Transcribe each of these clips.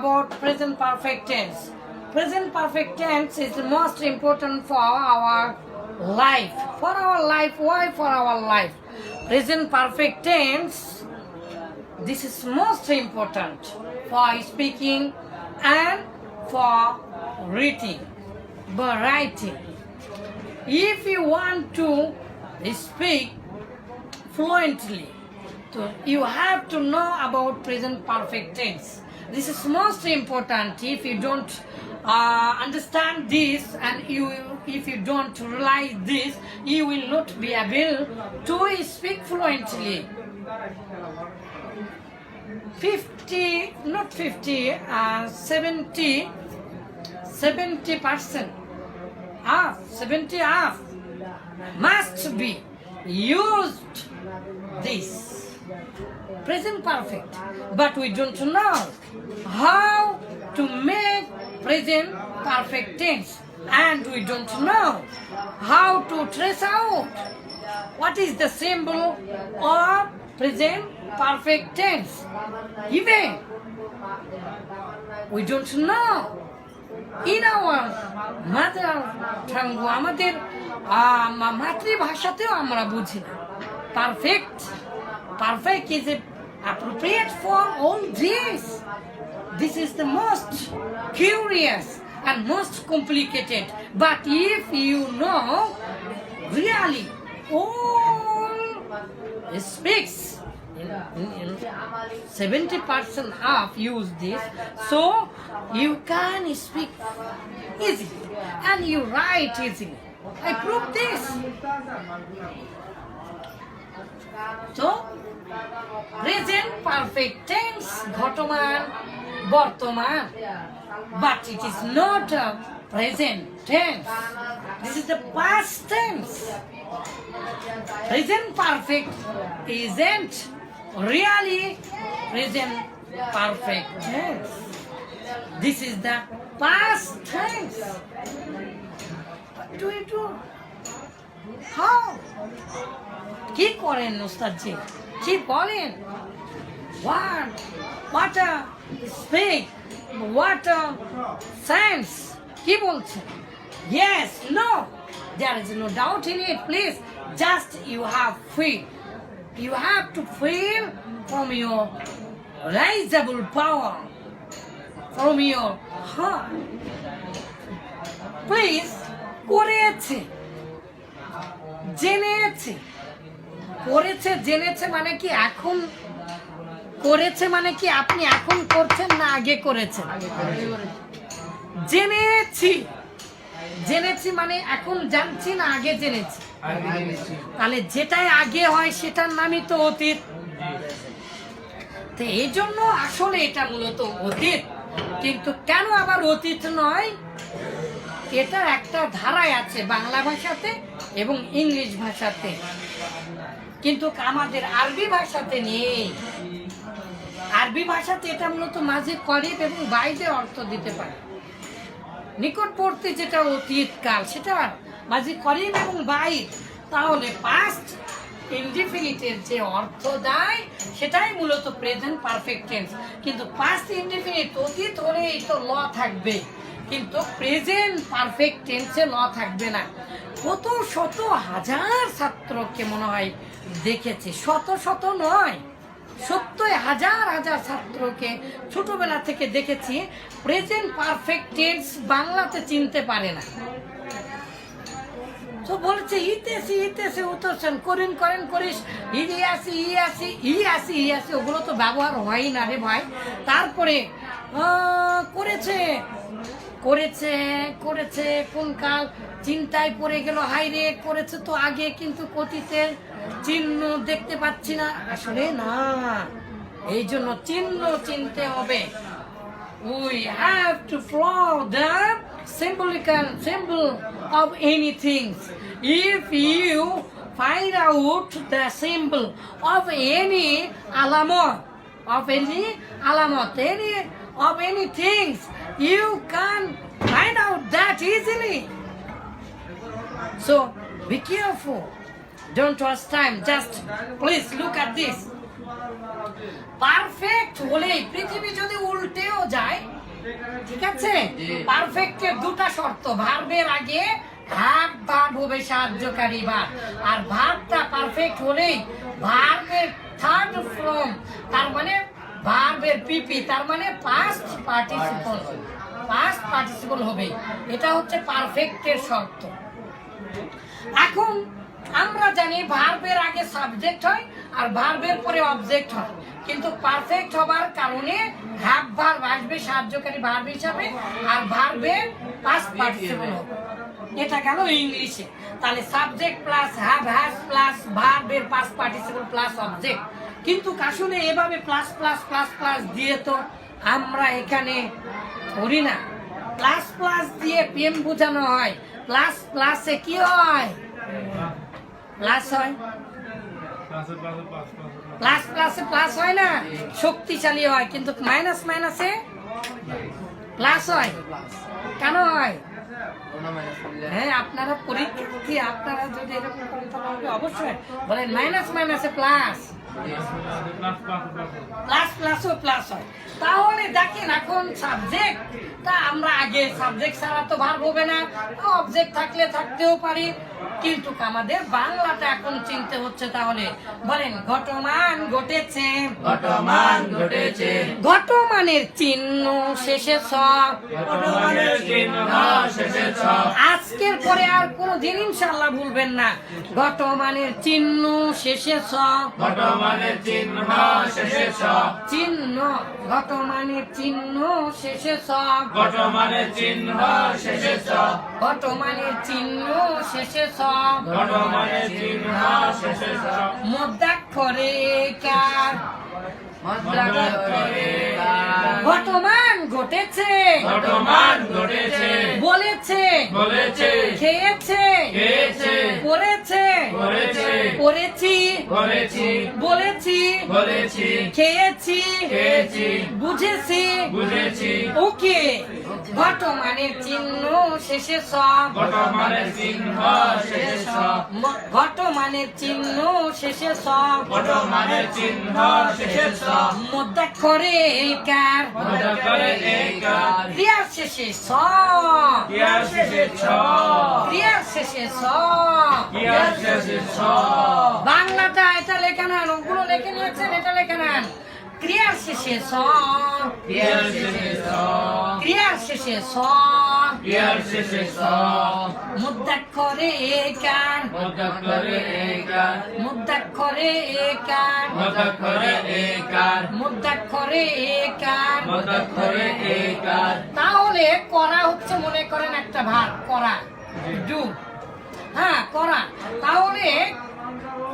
about present perfect tense. Present perfect tense is the most important for our life. For our life, why for our life? Present perfect tense, this is most important for speaking and for reading, but writing. If you want to speak fluently, you have to know about present perfect tense. This is most important. If you don't uh, understand this and you if you don't realize this, you will not be able to speak fluently. 50, not 50, uh, 70, 70 percent, half, 70 half must be used this present perfect but we don't know how to make present perfect tense and we don't know how to trace out what is the symbol of present perfect tense even we don't know in our mother tongue আমাদের মাতৃভাষাতেও আমরা বুঝি না perfect Perfect is appropriate for all this. This is the most curious and most complicated. But if you know really all speaks, seventy percent half use this, so you can speak easily and you write easily. I prove this. So present perfect tense ঘটমান বর্তমান but it is not a present tense this is the past tense present perfect isn't really present perfect tense this is the past tense what do you do how কি করেন ওস্তাদজি বলেন what what a speak a sense কি বলছেন yes no there is no doubt in it please just you have feel you have to feel from your raisable power from your heart please করেছে জেনেছে করেছে, জেনেছে মানে কি এখন করেছে মানে কি আপনি এখন করছেন না আগে করেছেন? জেনেছি। জেনেছি মানে এখন জানছি না, আগে জেনেছি। তাহলে যেটাই আগে হয় সেটার নামই তো অতীত। তো এই জন্য আসলে এটা মূলত অতীত। কিন্তু কেন আবার অতীত নয়? এটা একটা ধারায় আছে বাংলা ভাষাতে এবং ইংলিশ ভাষাতে। কিন্তু আমাদের আরবি ভাষাতে নেই। আরবি ভাষাতে এটা মূলত মাঝে করিব এবং বাইরে অর্থ দিতে পারে। নিকটবর্তী যেটা অতীত কাল সেটা মাঝে করিব এবং বাইর, তাহলে পাস্ট ইনডিফিনিটের যে অর্থ দেয়, সেটাই মূলত প্রেজেন্ট পারফেক্ট টেন্স কিন্তু পাস্ট ইনডিফিনিট অতীত হলে এই তো ল থাকবে কিন্তু প্রেজেন্ট পারফেক্ট টেন্সে ল থাকবে না। কত শত হাজার ছাত্রকে মনে হয় দেখেছি। শত শত নয় সত্যই হাজার হাজার ছাত্রকে ছোটবেলা থেকে দেখেছি প্রেজেন্ট পারফেক্ট টেন্স বাংলাতে চিনতে পারে না। তো বলছে ইতেছি ইতেছি উতরছেন করিন, করেন, করিস, ইদি আসি, ই আসি ই আসি ই আসি। ওগুলো তো ব্যবহার হয় না রে ভাই। তারপরে করেছে। করেছে করেছে কোন কাল চিন্তায় পড়ে গেল। হাইরে করেছে তো আগে, কিন্তু কতীতে চিহ্ন দেখতে পাচ্ছি না। আসলে না, এই জন্য চিহ্ন চিনতে হবে। We have to flow symbolical symbol of anything if you find out the symbol of any আলামত অফ এনি আলামত of any things, you can find out that easily. So be careful. Don't waste time. Just please look at this. Perfect হলেই পৃথিবী যদি উল্টেও যায় ঠিক আছে। পারফেক্টের দুটা শর্ত ভার্বের আগে ভার্ব ভার্ব হবে সাহায্যকারী ভার্ব আর ভার্বটা পারফেক্ট হলেই ভার্বের থার্ড ফর্ম তার মানে ভার্বের পিপি তার মানে পাস্ট পার্টিসিপল পাস্ট পার্টিসিপল হবে। এটা হচ্ছে পারফেক্টের শর্ত। এখন আমরা জানি ভার্বের আগে সাবজেক্ট হয় আর ভার্বের পরে অবজেক্ট হয়। কিন্তু পারফেক্ট হবার কারণে হ্যাভ ভার্ব আসবে সাহায্যকারী ভার্ব হিসাবে আর ভার্বের পাস্ট পার্টিসিপল হবে। এটা গেল ইংলিশে। তাহলে subject plus have has plus ভার্বের পাস্ট পার্টিসিপল প্লাস অবজেক্ট কিন্তু আসলে এভাবে প্লাস প্লাস প্লাস প্লাস দিয়ে তো আমরা এখানে করি না। প্লাস প্লাস দিয়ে প্রেম বোঝানো হয়। প্লাস প্লাসে কি হয়? প্লাস হয়। প্লাস প্লাসে প্লাস হয় না? শক্তিশালী হয়, কিন্তু মাইনাস মাইনাসে প্লাস হয়। কেন হয়? হ্যাঁ আপনারা পরীক্ষার্থী আপনারা যদি এরকম করেন তাহলে অবশ্যই বলেন মাইনাস মাইনাসে প্লাস প্লাস প্লাসও প্লাস হয়। তাহলে দেখেন এখন সাবজেক্ট তা আমরা আগে সাবজেক্ট ছাড়া তো ভার হবে না। অবজেক্ট থাকলে থাকতেও পারি। কিন্তু আমাদের বাংলাটা এখন চিনতে হচ্ছে তাহলে। বলেন ঘটমান ঘটেছে। ঘটমান ঘটেছে। ঘটমানের চিহ্ন শেষে সব শেষে আজকের পরে আর কোনো দিন ইনশাল্লাহ ভুলবেন না। ঘটমানের চিহ্ন শেষে সব ঘটমানের চিহ্ন শেষে চিহ্ন ঘটমানের চিহ্ন শেষে সব ঘটমানের চিহ্ন শেষে ছ ঘটমানের চিহ্ন শেষে সব ঘটমানের চিহ্ন শেষে মধ্যাক্ষরে কার ঘটমান ঘটেছে। ঘটমান ঘটেছে। বলেছে। বলেছে। খেয়েছে। খেয়েছে। করেছে। করেছে। করেছি। করেছি। বলেছি। বলেছি। খেয়েছি। খেয়েছি। বুঝেছি। বুঝেছি। ওকে। ঘটমানের চিহ্ন শেষে সব ঘটমানের চিহ্ন শেষে ঘটমানের চিহ্ন শেষে সব ঘটমানের চিহ্ন শেষে ছ মধ্যাক্ষরে কার মধ্যাক্ষরে একার ক্রিয়ার শেষে স। ক্রিয়ার শেষে ক্রিয়ার শেষে ক্রিয়ার বাংলাটা এটা লেখা নেন ওগুলো লিখে নিয়েছেন এটা লেখে নেন ক্রিয়ার শেষে স ক্রিয়ার শেষে ছ ক্রিয়ার শেষে স ক্রিয়ার শেষে ছ মধ্যাক্ষরে কার মধ্যাক্ষরে একার মধ্যাক্ষরে কার মধ্যাক্ষরে একার মধ্যাক্ষরে কার মধ্যাক্ষরে একার তাহলে করা হচ্ছে মনে করেন একটা ভাগ করা ডু। হ্যাঁ করা। তাহলে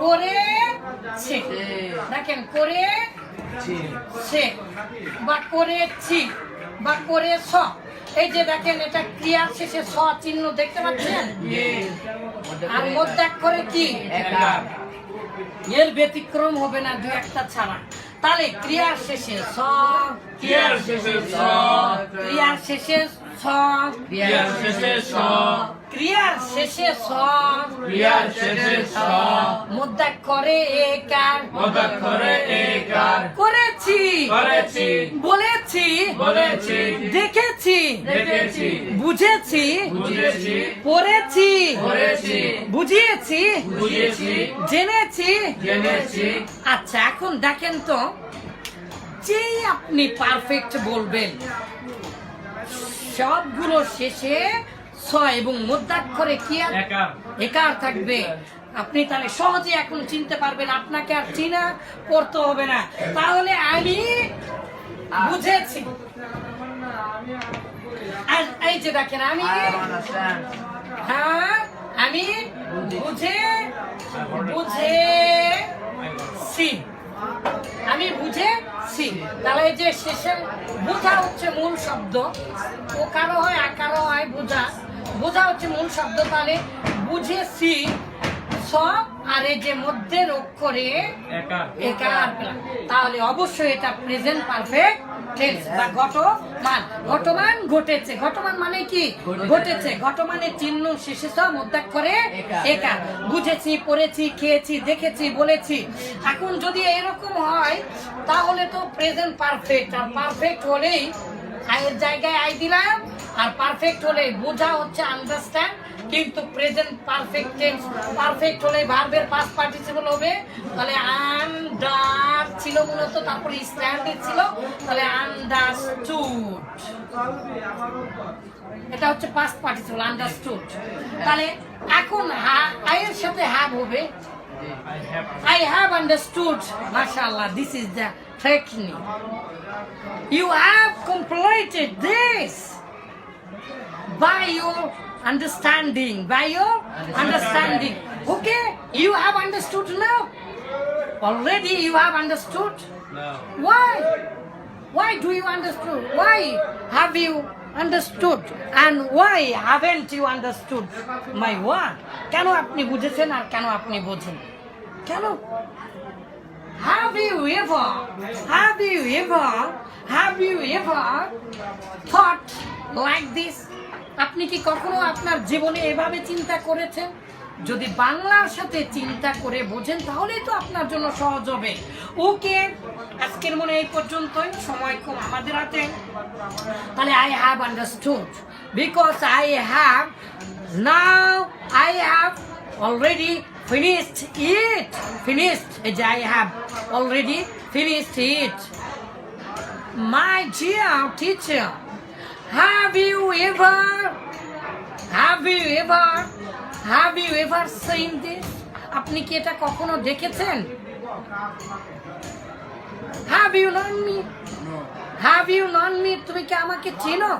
করেছে। দেখেন করে সে বা করেছি বা করেছ এই যে দেখেন এটা ক্রিয়ার শেষে স চিহ্ন দেখতে পাচ্ছেন? আর মধ্যাক্ষরে কি? এর ব্যতিক্রম হবে না দু একটা ছাড়া। তাহলে ক্রিয়ার শেষে স ক্রিয়ার শেষে স। ক্রিয়ার শেষে স ক্রিয়ার শেষে ছ ক্রিয়ার শেষে স। ক্রিয়ার শেষে ছ মধ্যাক্ষরে একার। মধ্যাক্ষরে একার। করেছি। করেছি। বলেছি। বলেছি। দেখেছি। দেখেছি। বুঝেছি। বুঝেছি। পড়েছি। পড়েছি। বুঝিয়েছি। বুঝিয়েছি। জেনেছি। জেনেছি। আচ্ছা এখন দেখেন তো যেই আপনি পারফেক্ট বলবেন সবগুলো শেষে ছয় এবং মধ্যাক্ষরে কি একার। একার থাকবে। আপনি তাহলে সহজে এখন চিনতে পারবেন আপনাকে আর চিনা করতে হবে না। তাহলে আমি বুঝেছি। আর এই যে দেখেন আমি হ্যাঁ আমি বুঝে বুঝেছি। আমি বুঝেছি। তাহলে যে শেষের বোঝা হচ্ছে মূল শব্দ। ও কারও হয়, আর কারও হয় বোঝা। বোঝা হচ্ছে মূল শব্দ, তাহলে বুঝেছি। স আর এই যে মধ্যের অক্ষরে একার তাহলে অবশ্যই এটা প্রেজেন্ট পারফেক্ট টেন্স বা ঘটমান। ঘটমান ঘটেছে। ঘটমান মানে কি? ঘটেছে। ঘটমানের চিহ্ন শেষে সব মধ্যাক্ষরে একা বুঝেছি পড়েছি খেয়েছি দেখেছি বলেছি। এখন যদি এরকম হয় তাহলে তো প্রেজেন্ট পারফেক্ট আর পারফেক্ট হলেই আয়ের জায়গায় আই দিলাম। আর পারফেক্ট হলে বোঝা হচ্ছে আন্ডারস্ট্যান্ড কিন্তু প্রেজেন্ট পারফেক্ট টেন্স পারফেক্ট হলে ভার্বের পাস্ট পার্টিসিপল হবে। তাহলে আন্ডার ছিল মূলত তারপরে স্ট্যান্ডার্ড ছিল তাহলে আন্ডারস্টুড এটা হচ্ছে পাস্ট পার্টিসিপল আন্ডারস্টুড তাহলে এখন হা- আয়ের সাথে হ্যাভ হবে। I have understood, mashallah, this is the technique. You have completed this by your understanding, by your understanding. Okay, you have understood now. Already you have understood. no. Why? Why do you understood? Why have you understood? And why haven't you understood my word? কেন আপনি বুঝেছেন আর কেন আপনি বোঝেন কেন Have you ever, have you ever, have you ever thought like this? আপনি কি কখনো আপনার জীবনে এভাবে চিন্তা করেছেন? যদি বাংলার সাথে চিন্তা করে বোঝেন তাহলেই তো আপনার জন্য সহজ হবে। ওকে আজকের মনে এই পর্যন্তই। সময় কম আমাদের হাতে। তাহলে I have understood because I have now I have already finished it finished এই যে I have already finished it My dear teacher, have you ever, have you ever, have you ever seen this? আপনি কি এটা কখনো দেখেছেন Have you known me? Have you known me? তুমি কি আমাকে চেনো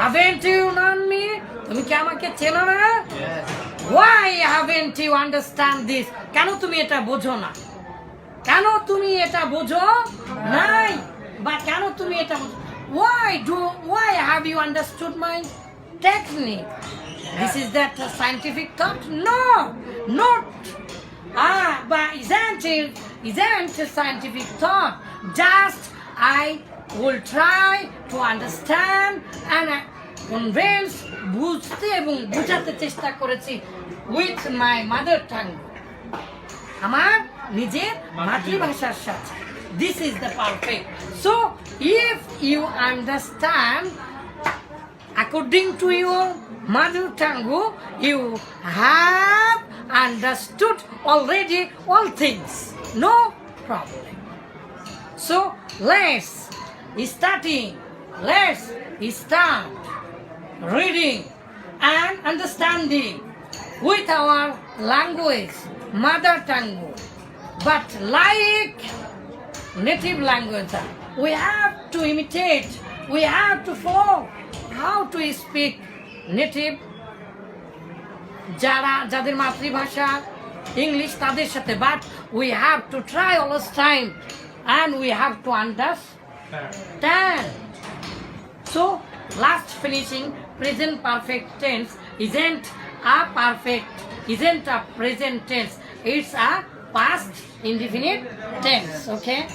Haven't you known me? তুমি কি আমাকে চেনো না. Why haven't you understand this? কেন তুমি এটা বোঝো না কেন তুমি এটা বোঝো নাই বা কেন তুমি এটা বোঝো why do why have you understood my technique this is that scientific thought no not ah but isn't it isn't a scientific thought just i will try to understand and uh, convince বুঝতে এবং বোঝাতে চেষ্টা করেছি with my mother tongue আমার নিজের মাতৃভাষার সাথে This is the perfect. So if you understand according to your mother tongue, you have understood already all things. No problem. So let's starting, let's start reading and understanding with our language, mother tongue. But like native language we have to imitate we have to follow how to speak native যারা যাদের মাতৃভাষা English তাদের সাথে but we have to try all's time and we have to understand So, last finishing, present perfect tense isn't a perfect, isn't a present tense. It's a past indefinite tense. Okay?